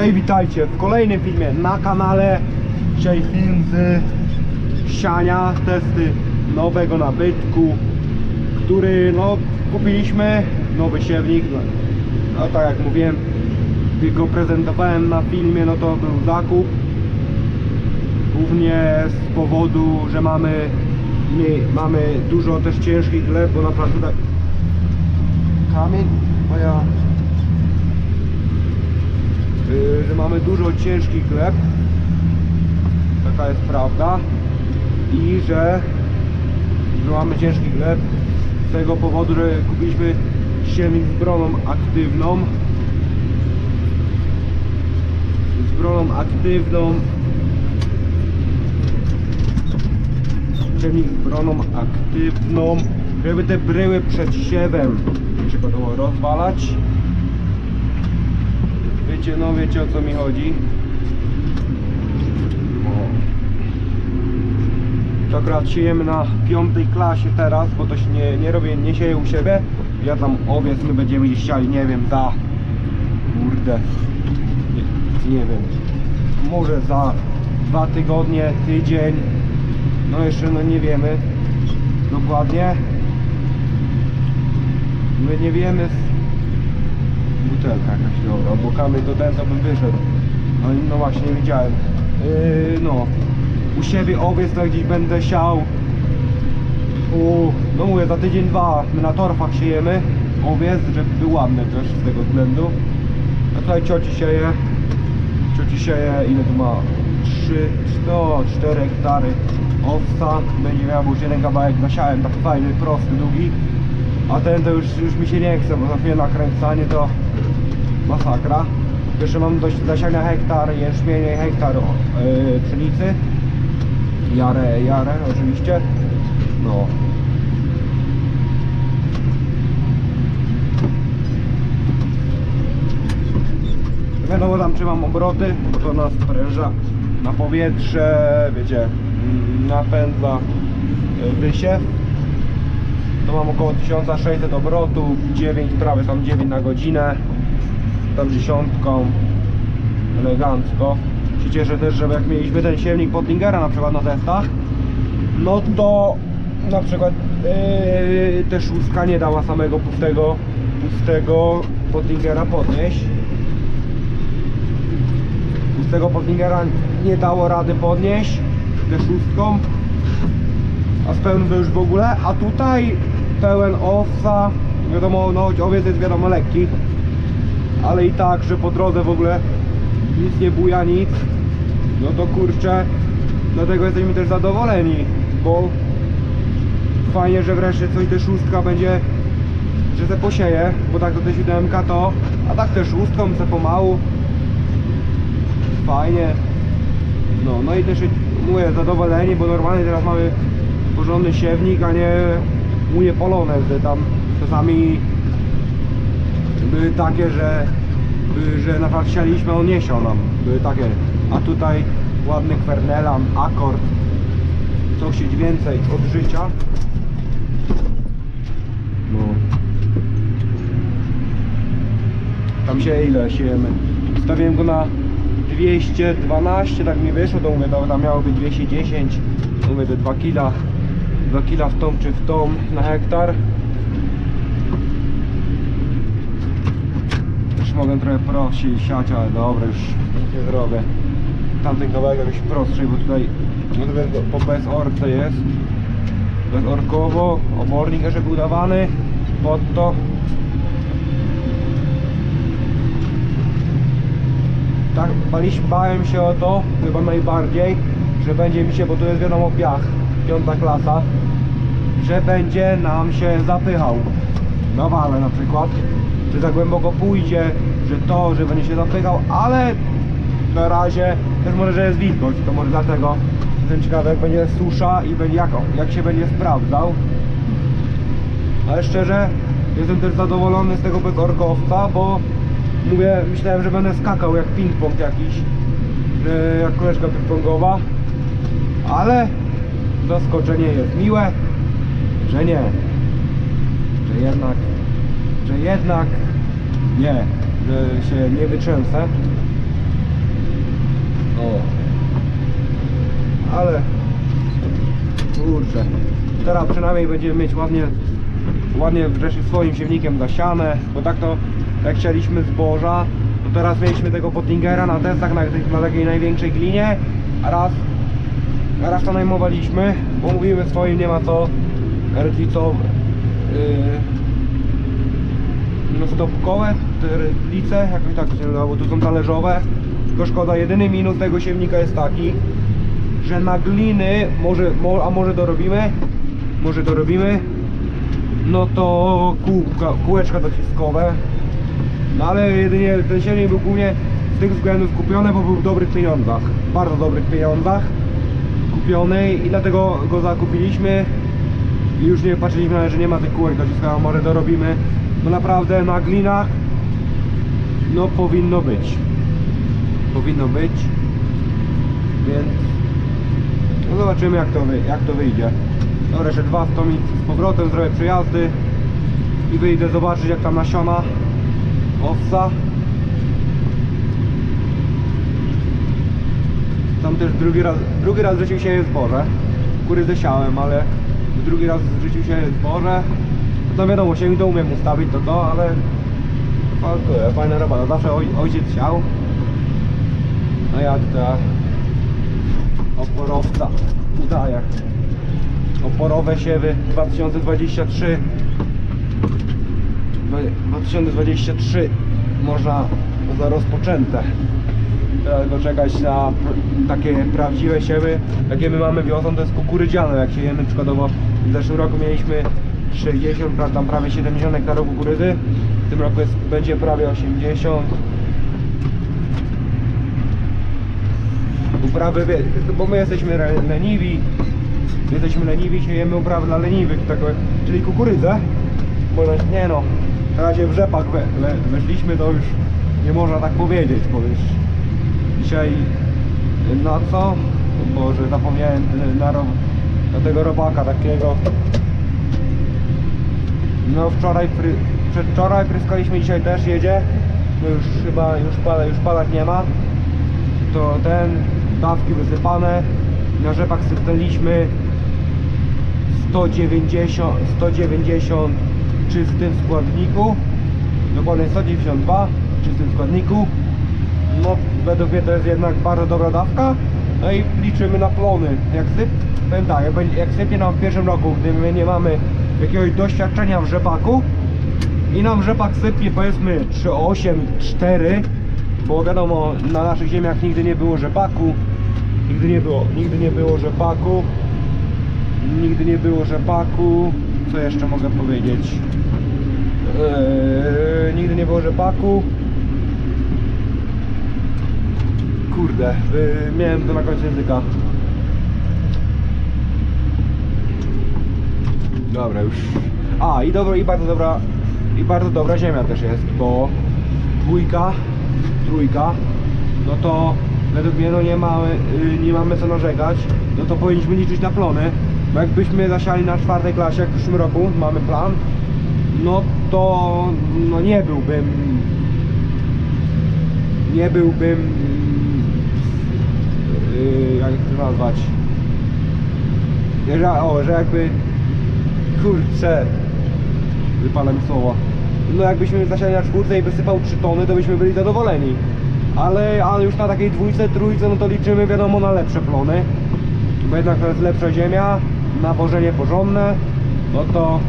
Cześć, witajcie w kolejnym filmie na kanale. Dzisiaj film z siania, testy nowego nabytku, który no kupiliśmy, nowy siewnik. No, no tak jak mówiłem, gdy go prezentowałem na filmie, no to był zakup. Głównie z powodu, że mamy, mamy dużo też ciężkich gleb, bo na placu tutaj kamień, bo ja że mamy dużo ciężkich gleb. Taka jest prawda. I że, że mamy ciężki gleb. Z tego powodu, że kupiliśmy siewnik z broną aktywną. Z broną aktywną. Siewnik z broną aktywną. Żeby te bryły przed siewem przykładowo rozwalać Wiecie, no wiecie o co mi chodzi. To akurat siejemy na piątej klasie teraz, bo to się nie, nie robię, nie sieję u siebie. Ja tam owiec my będziemy gdzieś nie wiem, za kurde, nie, nie wiem, może za dwa tygodnie, tydzień, no jeszcze no nie wiemy dokładnie. My nie wiemy butelka jakaś dobra, obokamy do ten to bym wyszedł. No, no właśnie, nie widziałem. Yy, no, u siebie owiec to gdzieś będę siał. U, no mówię, za tydzień, dwa my na torfach siejemy owiec, żeby był ładny też z tego względu. A tutaj cioci sieje, cioci sieje, ile tu ma? 3, no 4 hektary owca, będzie miał już jeden kawałek nasiałem, taki fajny, prosty, długi. A ten to już, już mi się nie chce, bo za chwilę nakręcanie to masakra. Jeszcze mam dość zasiania hektar jęczmienia i hektar yy, pszenicy. Jarę, jarę oczywiście. No. Wiadomo tam trzymam obroty, bo to nas pręża na powietrze, wiecie, napędza yy, wysiew to mam około 1600 obrotów, 9, prawie tam 9 na godzinę, tam dziesiątką, elegancko. Się cieszę też, że jak mieliśmy ten siewnik Pottingera na przykład na testach, no to na przykład yy, też szóstka nie dała samego pustego, pustego Pottingera podnieść. Pustego Pottingera nie dało rady podnieść, też szóstką a z pełnym to już w ogóle, a tutaj pełen owca, wiadomo, no owiec jest wiadomo lekki, ale i tak, że po drodze w ogóle nic nie buja, nic, no to kurczę, dlatego jesteśmy też zadowoleni, bo fajnie, że wreszcie coś te szóstka będzie, że se posieje, bo tak to te siódemka to, a tak te szóstką se pomału, fajnie, no, no i też mówię, zadowoleni, bo normalnie teraz mamy porządny siewnik, a nie uje polonezy. Tam czasami były takie, że, były, że na przykład sialiśmy, on nie nam. Były takie, a tutaj ładny kwernelan, akord. Co chcieć więcej od życia. No. Tam się ile siejemy? Stawiłem go na 212, tak mi wyszło, to mówię, to tam miało być 210, mówię, te 2 kila, 2 kila w tą czy w tą na hektar. Też mogę trochę prościej siać, ale dobra, już nie zrobię. Tamten kawałek jakoś prostszy, bo tutaj no to bez- po bezorce jest. Bezorkowo, obornik jeszcze był dawany pod to. tak baliśmy, bałem się o to, chyba najbardziej, że będzie mi się, bo tu jest wiadomo piach, piąta klasa, że będzie nam się zapychał na wale na przykład, że za głęboko pójdzie, że to, że będzie się zapychał, ale na razie też może, że jest wilgoć, to może dlatego jestem ciekawy jak będzie susza i będzie jak, jak się będzie sprawdzał. Ale szczerze, jestem też zadowolony z tego bezorkowca, bo mówię, myślałem, że będę skakał jak ping-pong jakiś, że jak koleżka ping-pongowa, ale zaskoczenie jest miłe, że nie, że jednak, że jednak nie, że się nie wyczęsę. O. Ale kurczę. Teraz przynajmniej będziemy mieć ładnie ładnie rzeczy swoim siewnikiem zasiane, bo tak to jak chcieliśmy zboża, to teraz mieliśmy tego Pottingera na testach na, na takiej największej glinie, a raz a raz to najmowaliśmy, bo mówimy swoim nie ma co rtwicowe. Yy, no stopkowe, te rydlice, jakoś tak się bo tu są talerzowe. Tylko szkoda, jedyny minus tego siewnika jest taki, że na gliny, może, mo, a może dorobimy, może dorobimy, no to kółka, kółeczka dociskowe. No ale jedynie ten siewnik był głównie z tych względów kupiony, bo był w dobrych pieniądzach, bardzo dobrych pieniądzach kupiony i dlatego go zakupiliśmy. I już nie patrzyliśmy to, że nie ma tych kółek dociskowych, może dorobimy, bo naprawdę na glinach no powinno być. Powinno być więc no zobaczymy jak to, jak to wyjdzie. Dobra, jeszcze dwa w mi z powrotem zrobię przejazdy i wyjdę zobaczyć jak tam nasiona owca. Tam też drugi raz, drugi raz w się zboże. Kurydzę siałem, ale drugi raz w się zboże no wiadomo, się to umiem ustawić to to, ale fajna robota, zawsze oj, ojciec siał a ja tutaj oporowca udaję. Oporowe siewy 2023 2023 można za rozpoczęte. Teraz tylko czekać na takie prawdziwe siewy. Jakie my mamy wiosną to jest kukurydziane jak siejemy przykładowo w zeszłym roku mieliśmy 60, pra- tam prawie 70 hektarów kukurydzy w tym roku jest, będzie prawie 80 uprawy, bo my jesteśmy leniwi, my jesteśmy leniwi, siejemy uprawy dla leniwych, tego, czyli kukurydzę, można, nie no, na razie w rzepak we, we, weszliśmy, to już nie można tak powiedzieć, bo już dzisiaj na co? Boże, zapomniałem na, ro, na tego robaka takiego. No wczoraj, pry, przedwczoraj pryskaliśmy, dzisiaj też jedzie, no już chyba, już, pada, już padać nie ma. To ten, dawki wysypane, na rzepak sypnęliśmy 190, 190 czystym składniku, dokładnie 192 czystym składniku, no według mnie to jest jednak bardzo dobra dawka, no i liczymy na plony, jak syp, będzie- jak sypie nam w pierwszym roku, gdy my nie mamy jakiegoś doświadczenia w rzepaku i nam rzepak sypie powiedzmy 3,8, 4 bo wiadomo, na naszych ziemiach nigdy nie było rzepaku. Nigdy nie było, nigdy nie było rzepaku. Nigdy nie było rzepaku. Co jeszcze mogę powiedzieć? Eee, nigdy nie było rzepaku. Kurde, yy, miałem to na końcu języka. Dobra, już. A, i i bardzo dobra, i bardzo dobra ziemia też jest, bo dwójka, trójka, no to według mnie no nie mamy, y, nie mamy co narzekać, no to powinniśmy liczyć na plony, bo jakbyśmy zasiali na czwartej klasie, jak w przyszłym roku mamy plan, no to no nie byłbym, nie byłbym, yy, jak to nazwać, że, o, że jakby, kurczę, wypada mi słowo. No jakbyśmy zasiali na czwórce i wysypał 3 tony, to byśmy byli zadowoleni. Ale, ale już na takiej dwójce, trójce, no to liczymy wiadomo na lepsze plony. Bo jednak to jest lepsza ziemia, nawożenie porządne, no to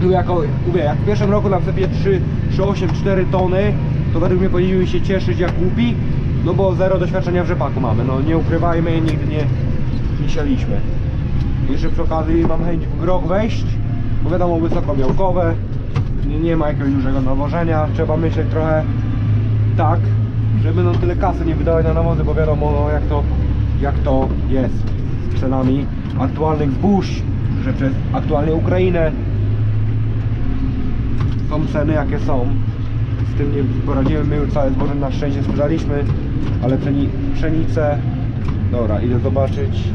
tu jako, mówię, jak w pierwszym roku nam sypie 3, 3, 8, 4 tony, to według mnie powinniśmy się cieszyć jak głupi, no bo zero doświadczenia w rzepaku mamy, no nie ukrywajmy, nigdy nie, nie sialiśmy. Jeszcze przy okazji mam chęć w grog wejść, bo wiadomo wysokobiałkowe, nie, nie ma jakiegoś dużego nawożenia, trzeba myśleć trochę tak, żeby no tyle kasy nie wydawać na nawozy, bo wiadomo no, jak to jak to jest z cenami aktualnych zbóż, że przez aktualnie Ukrainę. Są ceny jakie są. Z tym nie poradzimy, my już całe zboże na szczęście sprzedaliśmy, ale pszeni, dobra, idę zobaczyć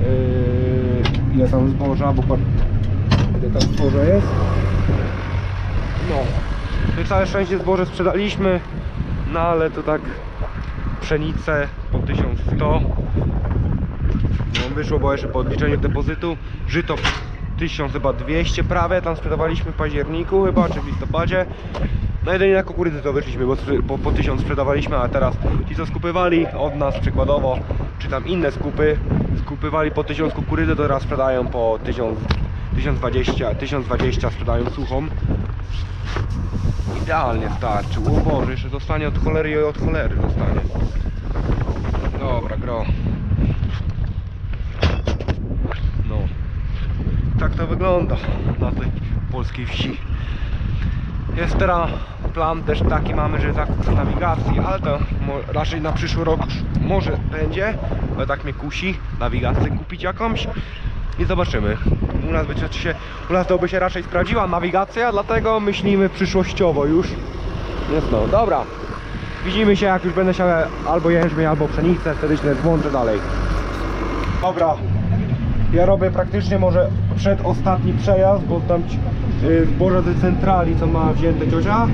yy, ile tam zboża, bo ile tam zboża jest. No, my całe szczęście zboże sprzedaliśmy, no ale to tak pszenicę po 1100 No wyszło, bo jeszcze po odliczeniu depozytu żyto 1000 chyba 200 prawie, tam sprzedawaliśmy w październiku chyba, czy w listopadzie. No jedynie na kukurydzy to wyszliśmy, bo po, po 1000 sprzedawaliśmy, a teraz ci co skupywali od nas przykładowo, czy tam inne skupy, skupywali po 1000 kukurydzy, to teraz sprzedają po 1000, 1020, 1020 sprzedają suchą. Idealnie starczy, o Boże, jeszcze dostanie od cholery i od cholery dostanie. Dobra, gro. No. Tak to wygląda na tej polskiej wsi. Jest teraz plan też taki mamy, że zakup nawigacji, ale to raczej na przyszły rok może będzie, ale tak mnie kusi nawigację kupić jakąś i zobaczymy. U nas by się, u nas to by się raczej sprawdziła nawigacja, dlatego myślimy przyszłościowo już. Jest no, dobra. Widzimy się jak już będę siał albo jęczmień, albo pszenicę, wtedy się włączę dalej. Dobra, ja robię praktycznie może przedostatni przejazd, bo tam y, zboże ze centrali, co ma wzięte ciocia.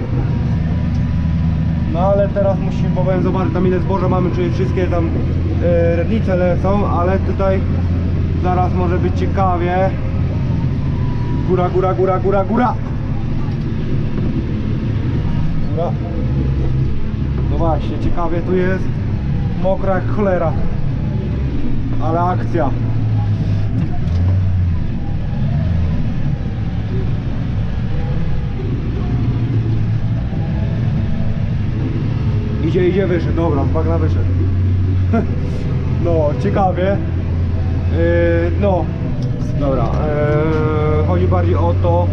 No ale teraz musimy, powiem, zobaczyć tam ile zboża mamy, czy wszystkie tam y, rednice lecą, ale tutaj zaraz może być ciekawie. Góra, góra, góra, góra, góra! Góra. No właśnie, ciekawie tu jest. Mokra jak cholera. Ale akcja. Idzie, idzie, wyszedł. Dobra, bagna wyszedł. No, ciekawie. Yy, no, dobra. Yy, chodzi bardziej o to,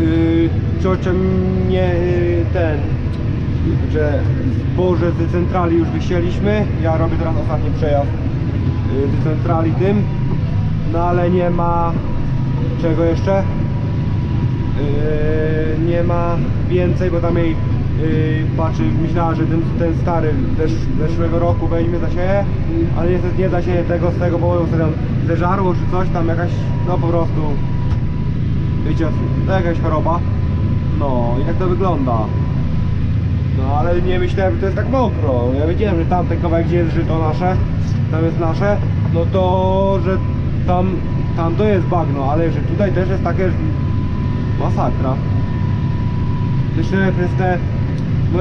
yy, ciocia mnie yy, ten, że zboże z centrali już wysieliśmy. Ja robię teraz ostatni przejazd z centrali tym. No ale nie ma czego jeszcze? Yy, nie ma więcej, bo tam jej patrzy, myślała, że ten, ten stary też zeszłego roku weźmie zasieje, ale niestety nie zasieje tego z tego powodu, że tam zeżarło czy coś tam jakaś, no po prostu wiecie, to jakaś choroba. No i tak to wygląda. No ale nie myślałem, że to jest tak mokro. Ja wiedziałem, że tamten kawałek, gdzie jest żyto nasze, tam jest nasze, no to, że tam, tam to jest bagno, ale że tutaj też jest takie masakra. Jeszcze przez te,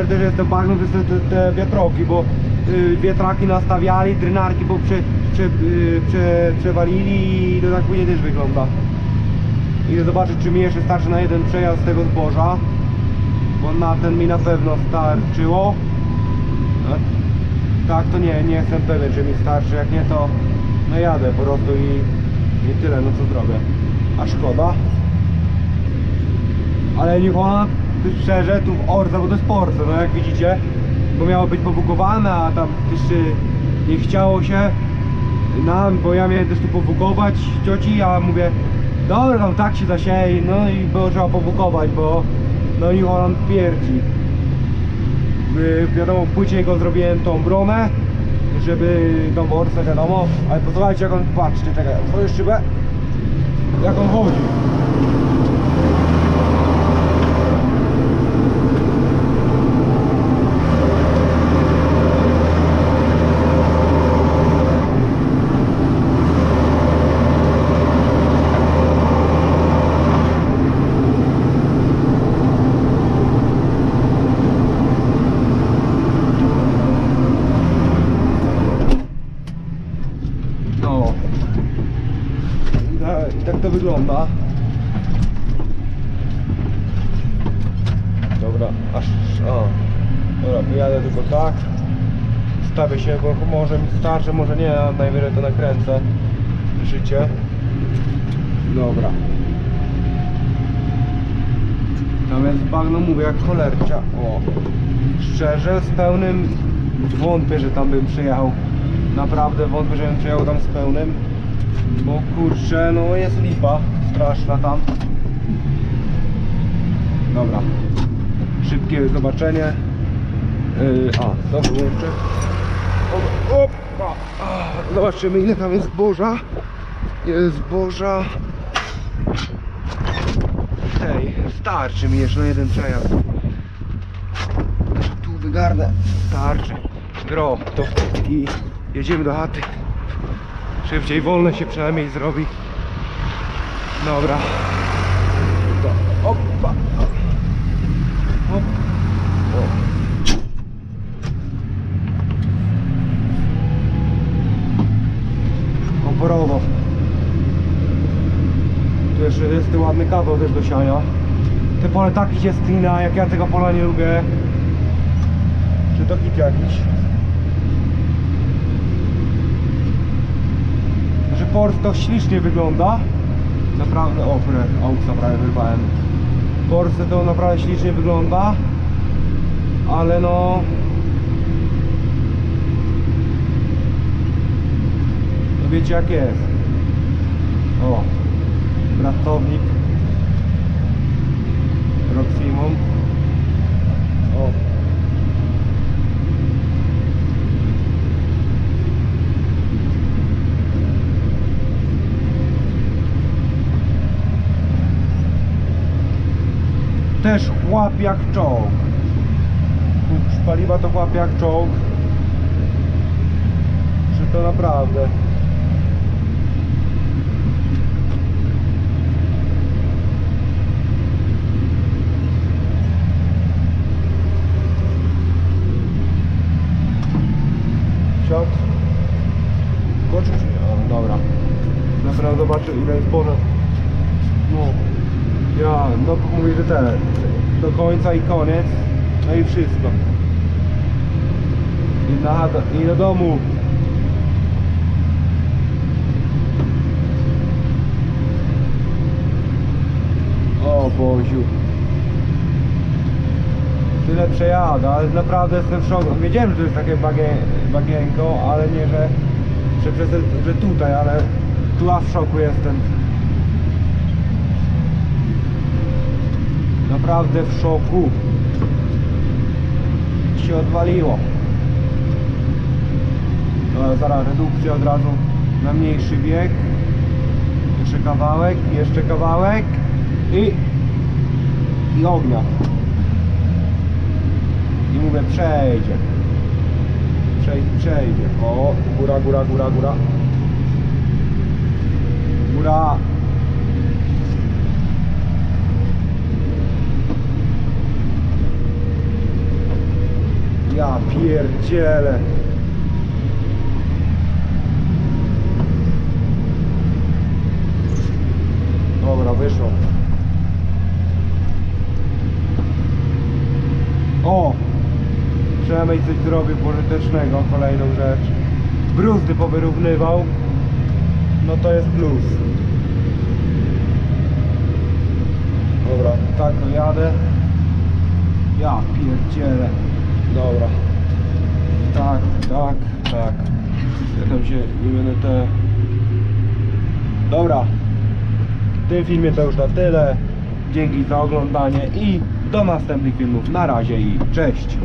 też jest to bagno te, te, wiatroki, bo y, wiatraki nastawiali, drynarki bo prze, prze, y, prze, przewalili i to tak później też wygląda. Idę zobaczyć, czy mi jeszcze starczy na jeden przejazd tego zboża bo na ten mi na pewno starczyło. Tak to nie, nie jestem pewien, że mi starczy, jak nie to no jadę po prostu i, i tyle, no co zrobię. A szkoda. Ale niech ona szczerze tu w Orce, bo to jest Porce, no jak widzicie, bo miało być pobukowane, a tam jeszcze nie chciało się nam, bo ja miałem też tu pobukować cioci, a mówię, dobra, tam tak się zasieje, no i było trzeba pobukować, bo no i on pierdzi. Y, Wiadomo, później go zrobiłem tą bronę, żeby tą Orce wiadomo, ale posłuchajcie jak on, patrzcie, czekaj, otworzysz szybę, jak on chodzi. No. I tak, i tak to wygląda. Dobra, aż. O. Dobra, wyjadę tylko tak. Stawię się, bo starczy, może nie, a najwyżej to nakręcę. Życie. Dobra. Tam jest bagno, mówię, jak cholercia. O. Szczerze, z pełnym wątpię, że tam bym przyjechał. Naprawdę wątpię, że bym przyjechał tam z pełnym. Bo kurczę, no jest lipa straszna tam. Dobra. Szybkie zobaczenie. Yy, a, to wyłączę. Zobaczymy ile tam jest zboża. Jest zboża. Hej, starczy mi jeszcze na jeden przejazd. Tu wygarnę. Starczy. Gro, to i jedziemy do chaty. Szybciej, wolne się przynajmniej zrobi. Dobra. To, opa. Hop. O. Oporowo. Tu jeszcze jest ten ładny kawał też do siania. Te pole tak idzie screena, jak ja tego pola nie lubię. Czy to hit jakiś? Że port to ślicznie wygląda. Naprawdę, o auksa prawie wyrwałem. W Polsce to naprawdę ślicznie wygląda. Ale no... No wiecie jak jest. O, pracownik Roximum. O. Też chłap jak czołg. Kurcz, Paliwa to chłap jak czołg. Że to naprawdę. Siad. Koczył czy nie? A, dobra. Naprawdę zobaczę ile jest ponad. No. Ja, no mówię, że te. Do końca i koniec. No i wszystko. I, na, i do domu. O Boziu. Tyle przejadę, ale naprawdę jestem w szoku. Wiedziałem, że to jest takie bagie, bagienko, ale nie, że, że, że tutaj, ale tu aż w szoku jestem. Naprawdę w szoku. Się odwaliło. Dobra, zaraz redukcja od razu na mniejszy bieg. Jeszcze kawałek, jeszcze kawałek i, i ognia. I mówię przejdzie. Przejdzie, przejdzie. O, góra, góra, góra, góra. Góra. Ja pierdzielę. Dobra, wyszło. O! Przynajmniej coś zrobił pożytecznego, kolejną rzecz. Bruzdy powyrównywał. No to jest plus. Dobra, tak no jadę. Ja pierdzielę. Dobra. Tak, tak, tak. Ja tam się nie będę te... Dobra. W tym filmie to już na tyle. Dzięki za oglądanie i do następnych filmów. Na razie i cześć.